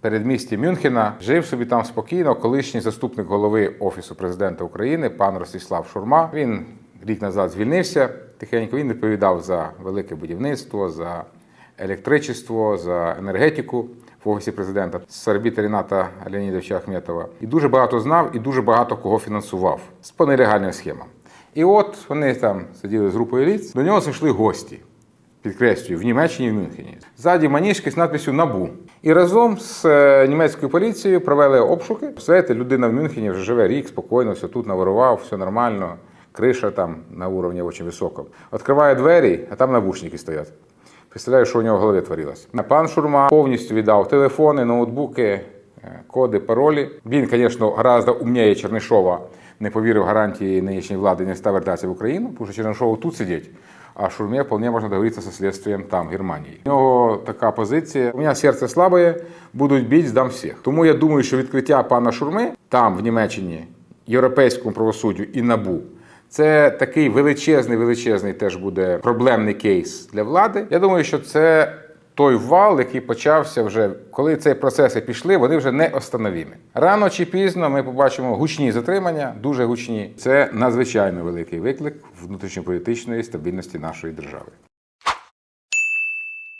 передмісті Мюнхена. Жив собі там спокійно колишній заступник голови Офісу президента України пан Ростислав Шурма. Він рік назад звільнився. Тихенько він відповідав за велике будівництво, за електричество, за енергетику в офісі президента з орбіти Ріната Леонідовича Ахметова. І дуже багато знав, і дуже багато кого фінансував з по нелегальним схемам. І от вони там сиділи з групою ліц, до нього зайшли гості. Підкреслюю, в Німеччині і в Мюнхені. Ззаді маніжки з надписю НАБУ. І разом з е, німецькою поліцією провели обшуки. Представляєте, людина в Мюнхені вже живе рік, спокійно, все тут наворував, все нормально. Криша там на уровні дуже високому. Відкриває двері, а там навушники стоять. Представляю, що у нього в голові творилось. Пан Шурма повністю віддав телефони, ноутбуки, е, коди, паролі. Він, звісно, гораздо умніє Чернишова, не повірив гарантії нинішньої влади, не став вертатися в Україну, тому що Чернишов тут сидить. А Шурме вполне можна договоритися зі слідством там, в Германії. У нього така позиція. У мене серце слабе, будуть бити, здам всіх. Тому я думаю, що відкриття пана Шурми там, в Німеччині, європейському правосуддю і набу. Це такий величезний, величезний теж буде проблемний кейс для влади. Я думаю, що це той вал, який почався вже, коли ці процеси пішли, вони вже не остановімі. Рано чи пізно ми побачимо гучні затримання, дуже гучні. Це надзвичайно великий виклик внутрішньополітичної стабільності нашої держави.